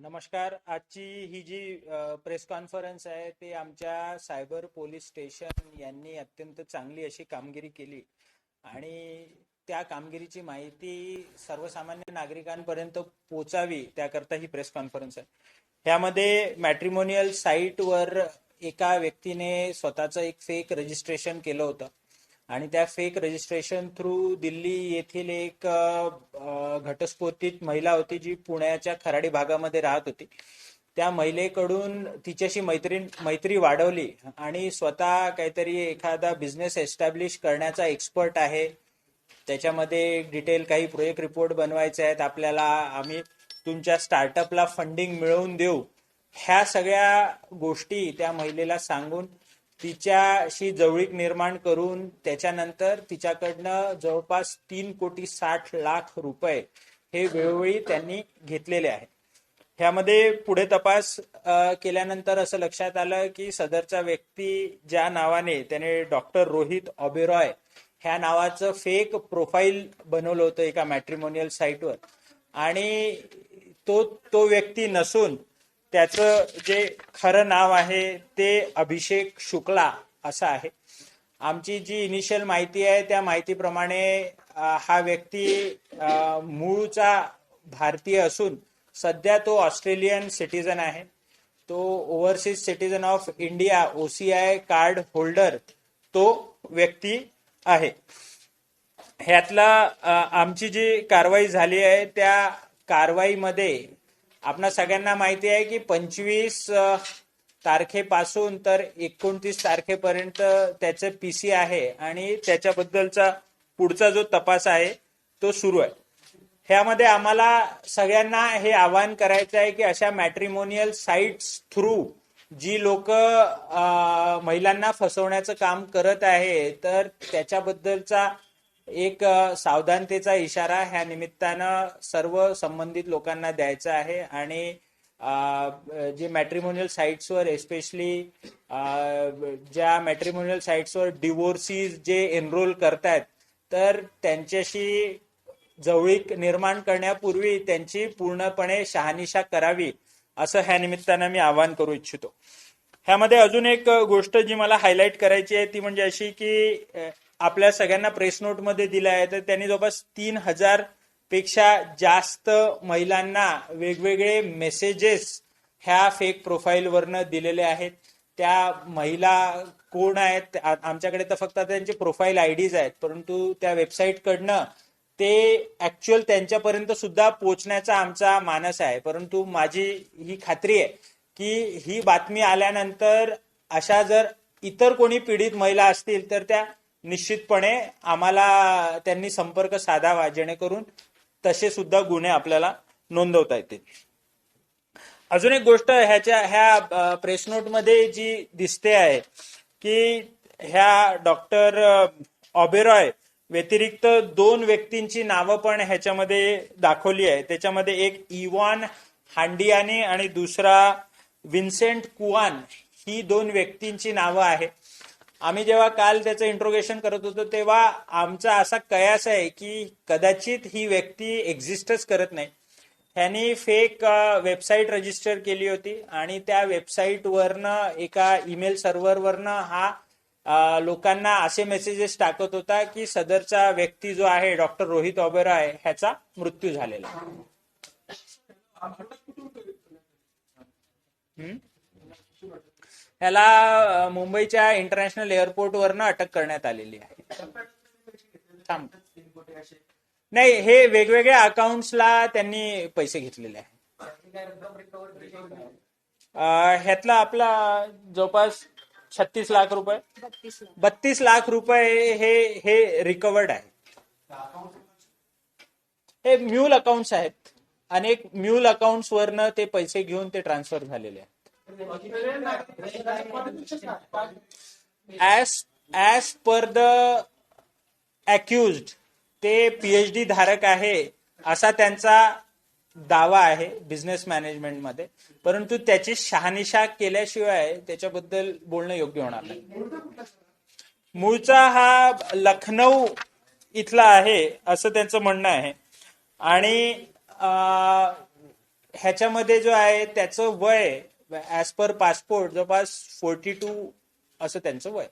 नमस्कार. आजची ही जी press conference आहे ते आमच्या सायबर पोलीस स्टेशन यांनी अत्यंत चांगली अशी कामगिरी केली. आणि त्या कामगिरीची माहिती सर्वसामान्य नागरिकांपर्यंत पोचावी त्याकरता ही प्रेस कॉन्फरन्स आहे. ह्यामध्ये मॅट्रिमोनियल साईटवर एका व्यक्तीने स्वतःचं एक फेक रजिस्ट्रेशन केलं होतं. आणि त्या फेक रजिस्ट्रेशन थ्रू दिल्ली येथील एक घटस्फोटित महिला होती जी पुण्याच्या खराडी भागामध्ये राहत होती. त्या महिलेकडून तिच्याशी मैत्रीण मैत्री वाढवली आणि स्वतः काहीतरी एखादा बिझनेस एस्टॅब्लिश करण्याचा एक्सपर्ट आहे. त्याच्यामध्ये डिटेल काही प्रोजेक्ट रिपोर्ट बनवायचे आहेत. आपल्याला आम्ही तुमच्या स्टार्टअपला फंडिंग मिळवून देऊ. ह्या सगळ्या गोष्टी त्या महिलेला सांगून तिच्याशी जवळीक निर्माण करून त्याच्यानंतर तिच्याकडनं जवळपास तीन कोटी साठ लाख रुपये हे वेळोवेळी त्यांनी घेतलेले आहे ह्यामध्ये पुढे तपास केल्यानंतर असं लक्षात आलं की सदरचा व्यक्ती ज्या नावाने त्याने डॉक्टर रोहित ऑबेरॉय ह्या नावाचं फेक प्रोफाईल बनवलं होतं एका मॅट्रिमोनियल साईटवर. आणि तो तो व्यक्ती नसून त्याचं जे खरं नाव आहे ते अभिषेक शुक्ला असं आहे. आमची जी इनिशियल माहिती आहे त्या माहितीप्रमाणे हा व्यक्ती मूळचा भारतीय असून सध्या तो ऑस्ट्रेलियन सिटीजन आहे. तो overseas citizen of India OCI card holder तो व्यक्ती आहे. ह्यातला आमची जी कारवाई झाली आहे त्या कारवाईमध्ये आपणा सगळ्यांना माहिती आहे की पंचवीस तारखेपासून तर एकोणतीस तारखेपर्यंत त्याचं पीसी आहे आणि त्याच्याबद्दलचा पुढचा जो तपास आहे तो सुरू आहे. ह्यामध्ये आम्हाला सगळ्यांना हे आवाहन करायचं आहे की अशा मॅट्रिमोनियल साईट्स थ्रू जी लोक महिलांना फसवण्याचं काम करत आहे तर त्याच्याबद्दलचा एक सावधानतेचा इशारा ह्या निमित्तानं सर्व संबंधित लोकांना द्यायचा आहे आणि जे मॅट्रिमोनियल साईट्सवर एस्पेशली ज्या मॅट्रिमोनियल साईट्सवर डिवोर्सीज जे एनरोल करतायत तर त्यांच्याशी जवळीक निर्माण करण्यापूर्वी त्यांची पूर्णपणे शहानिशा करावी असं ह्या निमित्तानं मी आवाहन करू इच्छितो. ह्यामध्ये अजून एक गोष्ट जी मला हायलाईट करायची आहे ती म्हणजे अशी की आपल्या सगळ्यांना प्रेस नोटमध्ये दिलं आहे. तर त्यांनी जवळपास तीन हजारपेक्षा जास्त महिलांना वेगवेगळे मेसेजेस ह्या फेक प्रोफाईलवरनं दिलेले आहेत. त्या महिला कोण आहेत? आमच्याकडे तर फक्त त्यांचे प्रोफाईल आयडीज आहेत. परंतु त्या वेबसाईटकडनं ते ऍक्च्युअल त्यांच्यापर्यंत सुद्धा पोहोचण्याचा आमचा मानस आहे. परंतु माझी ही खात्री आहे की ही बातमी आल्यानंतर अशा जर इतर कोणी पीडित महिला असतील तर त्या निश्चितपणे आम्हाला त्यांनी संपर्क साधावा जेणेकरून तसे सुद्धा गुन्हे आपल्याला नोंदवता येतील. अजून एक गोष्ट ह्याच्या ह्या प्रेस नोटमध्ये जी दिसते आहे की ह्या डॉक्टर ऑबेरॉय व्यतिरिक्त दोन व्यक्तींची नावं पण ह्याच्यामध्ये दाखवली आहे. त्याच्यामध्ये एक इवान हांडियाने आणि दुसरा विन्सेंट कुआन ही दोन व्यक्तींची नावं आहे आम्ही जेव्हा काल त्याचं इंट्रोगेशन करत होतो तेव्हा आमचा असा कयास आहे की कदाचित ही व्यक्ती एक्झिस्टच करत नाही ह्यांनी फेक वेबसाईट रजिस्टर केली होती आणि त्या वेबसाईटवरनं एका ईमेल सर्व्हरवरनं हा लोकांना असे मेसेजेस टाकत होता की सदरचा व्यक्ती जो आहे डॉक्टर रोहित ओबेरॉय ह्याचा मृत्यू झालेला आहे. हम्म? ह्याला मुंबईच्या इंटरनॅशनल एअरपोर्टवरनं अटक करण्यात आलेली आहे. थांब. नाही हे वेगवेगळ्या अकाउंट्सला त्यांनी पैसे घेतलेले आहे ह्यातला आपला जवळपास छत्तीस लाख रुपये. बत्तीस लाख. बत्तीस लाख रुपये हे हे रिकवर्ड आहे. हे म्यूल अकाउंट्स आहेत. अनेक म्यूल अकाउंट्स वरनं ते पैसे घेऊन ते ट्रान्सफर झालेले आहेत. As as per the accused ते पीएचडी धारक आहे असा त्यांचा दावा आहे बिझनेस मॅनेजमेंटमध्ये परंतु त्याची शहानिशा केल्याशिवाय त्याच्याबद्दल बोलणं योग्य होणार नाही. मूळचा हा लखनौ इथला आहे असं त्यांचं म्हणणं आहे. आणि ह्याच्यामध्ये जो आहे त्याचं वय ऍज पर पासपोर्ट जवळपास फोर्टी टू असं त्यांचं वय?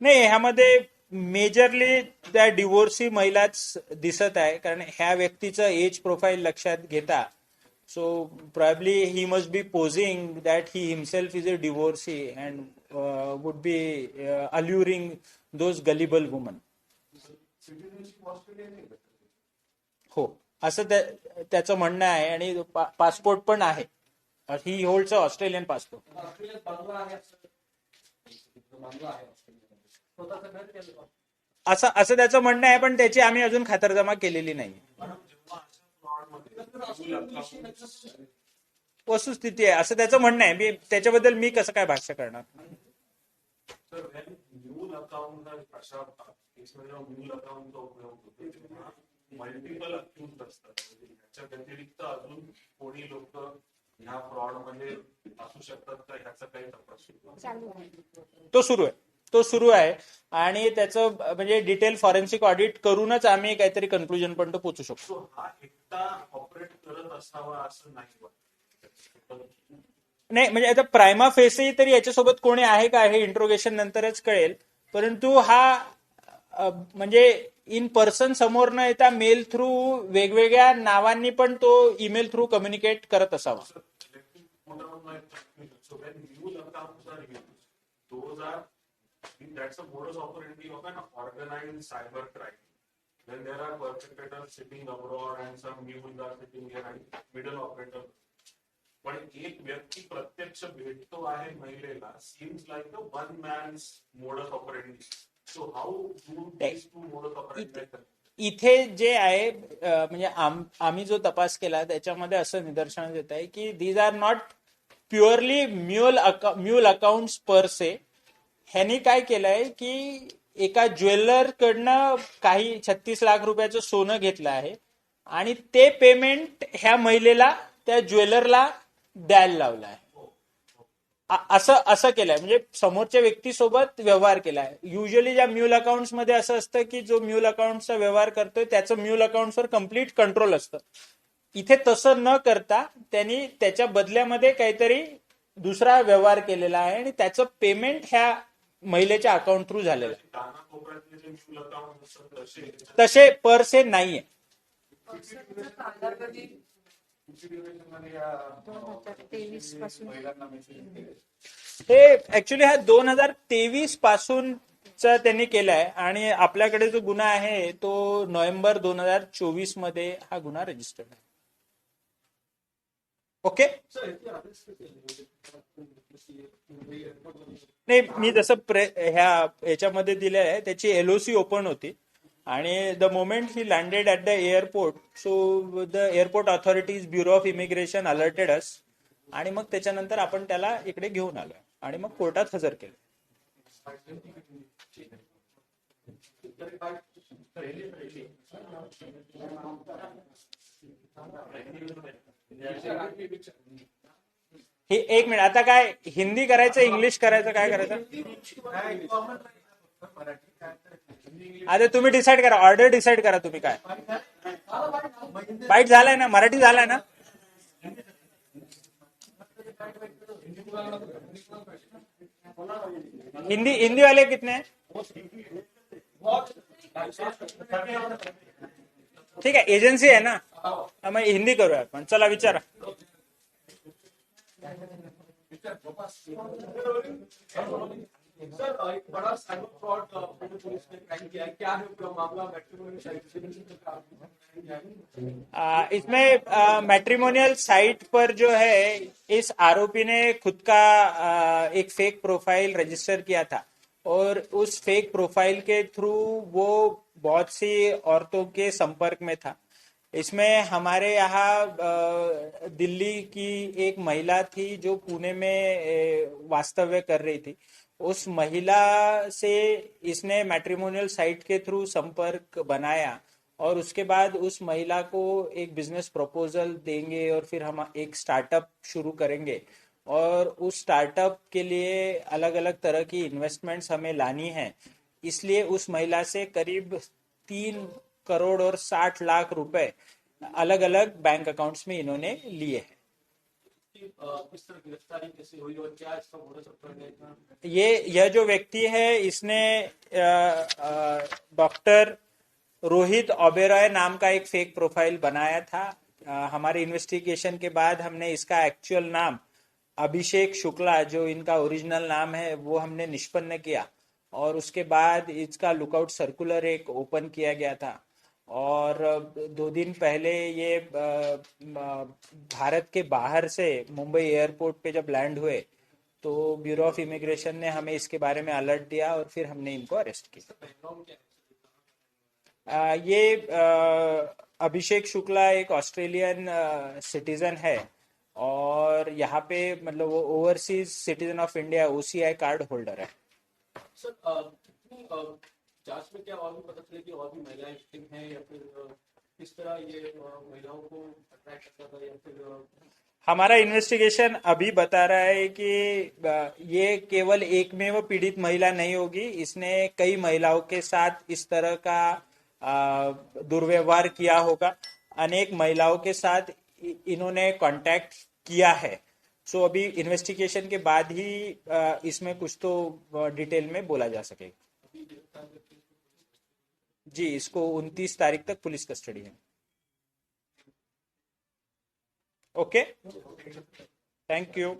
नाही ह्यामध्ये मेजरली त्या डिवोर्सी महिलाच दिसत आहे कारण ह्या व्यक्तीचं एज प्रोफाईल लक्षात घेता. So probably he must be posing that he himself is a divorcee and would be alluring those gullible women हो असं त्याचं म्हणणं आहे आणि पासपोर्ट पण आहे. ही होल्डचं ऑस्ट्रेलियन पासपोर्ट असं असं असं त्याचं म्हणणं आहे पण त्याची आम्ही अजून खातरजमा केलेली नाही. वस्तुस्थिती आहे. असं त्याचं म्हणणं आहे. मी त्याच्याबद्दल मी कसं काय भाष्य करणार? अकाउंट अशा केसमध्ये जेव्हा मूल अकाउंटचा उपयोग होतो मल्टिपल अक्युज असतात ह्याच्या व्यतिरिक्त अजून कोणी लोक ह्या फ्रॉडमध्ये असू शकतात का ह्याचा काही तपास? तो सुरू आहे. तो सुरू आहे. आणि त्याचं म्हणजे डिटेल फॉरेन्सिक ऑडिट करूनच आम्ही काहीतरी कन्क्लुजन पर्यंत पोहोचू शकतो. So हा एकटा ऑपरेट करत असावा असं नाही म्हणजे आता प्रायमा फेसही तरी याच्यासोबत कोणी आहे का हे इंट्रोगेशन नंतरच कळेल. परंतु हा म्हणजे इन पर्सन समोर न येता मेल थ्रू वेगवेगळ्या नावांनी पण तो ईमेल थ्रू कम्युनिकेट करत असावा Then there are perpetrators sitting abroad and some mules are sitting here and middle operator. पण एक व्यक्ती प्रत्यक्ष भेटतो आहे महिलेला. Seems like a one man's modus operandi so how do this two modus operandi इथे जे आहे म्हणजे आम- आम्ही जो तपास केला त्याच्यामध्ये असं निदर्शनास येत आहे की these are not purely mule mule account per se ह्यांनी काय केलंय की एका ज्वेलर कडनं काही छत्तीस लाख रुपयाचं सोनं घेतलं आहे आणि ते पेमेंट ह्या महिलेला त्या ज्वेलरला द्यायला लावलं आहे. असं असं केलंय. म्हणजे समोरच्या व्यक्तीसोबत व्यवहार केलाय. युजली ज्या म्युल अकाउंट्समध्ये असं असतं की जो म्युल अकाउंटचा व्यवहार करतोय त्याचं म्युल अकाउंटवर कंप्लीट कंट्रोल असतं. इथे तसं न करता त्यांनी त्याच्या बदल्यामध्ये काहीतरी दुसरा व्यवहार केलेला आहे आणि त्याचं पेमेंट ह्या महिलेच्या अकाउंट थ्रू झालेलं आहे. तसे तसे पर से नाहीये हे ऍक्च्युली हा दोन हजार तेवीसपासून त्यांनी केलाय आणि आपल्याकडे जो गुन्हा आहे तो नोव्हेंबर दोन हजार चोवीसमध्ये हा गुन्हा रजिस्टर्ड आहे. ओके नाही मी जसं प्रे ह्या याच्यामध्ये दिलं आहे त्याची एलओसी ओपन होती. आणि the moment he landed at the airport so the airport authorities bureau of immigration alerted us आणि मग त्याच्यानंतर आपण त्याला इकडे घेऊन आलो. आणि मग कोर्टात हजर केलं. हे एक मिनिट आता काय हिंदी करायचं इंग्लिश करायचं काय करायचं? अरे तुम्ही डिसाईड करा. ऑर्डर डिसाईड करा तुम्ही काय. बाईट झालाय ना? मराठी झालाय ना? हिंदी हिंदी वाले कितने ठीक आहे एजन्सी आहे ना? मग हिंदी करूया आपण चला विचारा। सर एक बड़ा साइबर फ्रॉड पुलिस ने क्राइम किया है क्या है पूरा मामला? मैट्रिमोनियल इसमें मैट्रिमोनियल साइट पर जो है, इस आरोपी ने खुद का एक फेक प्रोफ़ाइल रजिस्टर किया था। और उस फेक प्रोफ़ाइल के थ्रू वो बहुत सी औरतों के संपर्क में था। इसमें हमारे यहाँ दिल्ली की एक महिला थी जो पुणे में वास्तव्य कर रही थी। उस महिला से इसने मैट्रिमोनियल साइट के थ्रू संपर्क बनाया और उसके बाद उस महिला को एक बिज़नेस प्रपोजल देंगे और फिर हम एक स्टार्टअप शुरू करेंगे। और उस स्टार्टअप के लिए अलग अलग तरह की इन्वेस्टमेंट्स हमें लानी है। इसलिए उस महिला से करीब तीन करोड़ और साठ लाख रुपए अलग अलग बैंक अकाउंट्स में इन्होंने लिए हैं। ये यह जो व्यक्ति है इसने डॉक्टर रोहित ओबेरॉय नाम का एक फेक प्रोफ़ाइल बनाया था। अ, हमारे इन्वेस्टिगेशन के बाद हमने इसका एक्चुअल नाम अभिषेक शुक्ला जो इनका ओरिजिनल नाम है वो हमने निष्पन्न किया। और उसके बाद इसका लुकआउट सर्कुलर एक ओपन किया गया था। और दो दिन पहले ये भारत के बाहर से मुंबई एयरपोर्ट पे जब लैंड हुए तो ब्यूरो ऑफ़ इमिग्रेशन ने हमें इसके बारे में अलर्ट दिया और फिर हमने इनको अरेस्ट किया। ये अभिषेक शुक्ला एक ऑस्ट्रेलियन सिटीजन है और यहाँ पे मतलब वो overseas citizen of India OCI card holder है। सर अ, जाँच में क्या और भी पता चले कि और भी महिलाएँ विक्टिम हैं या फिर किस तरह ये महिलाओं को अट्रैक्ट करता था या फिर हमारा इन्वेस्टिगेशन अभी बता रहा है कि ये केवल एकमेव पीड़ित महिला नहीं होगी इसने कई महिलाओं के साथ इस तरह का दुर्व्यवहार किया होगा। अनेक महिलाओं के साथ इन्होंने कांटेक्ट किया है। सो अभी इन्वेस्टिगेशन के बाद ही इसमें कुछ तो डिटेल में बोला जा सकेगा। जी इसको 29 तारीख तक पुलिस कस्टडी है। ओके? Thank you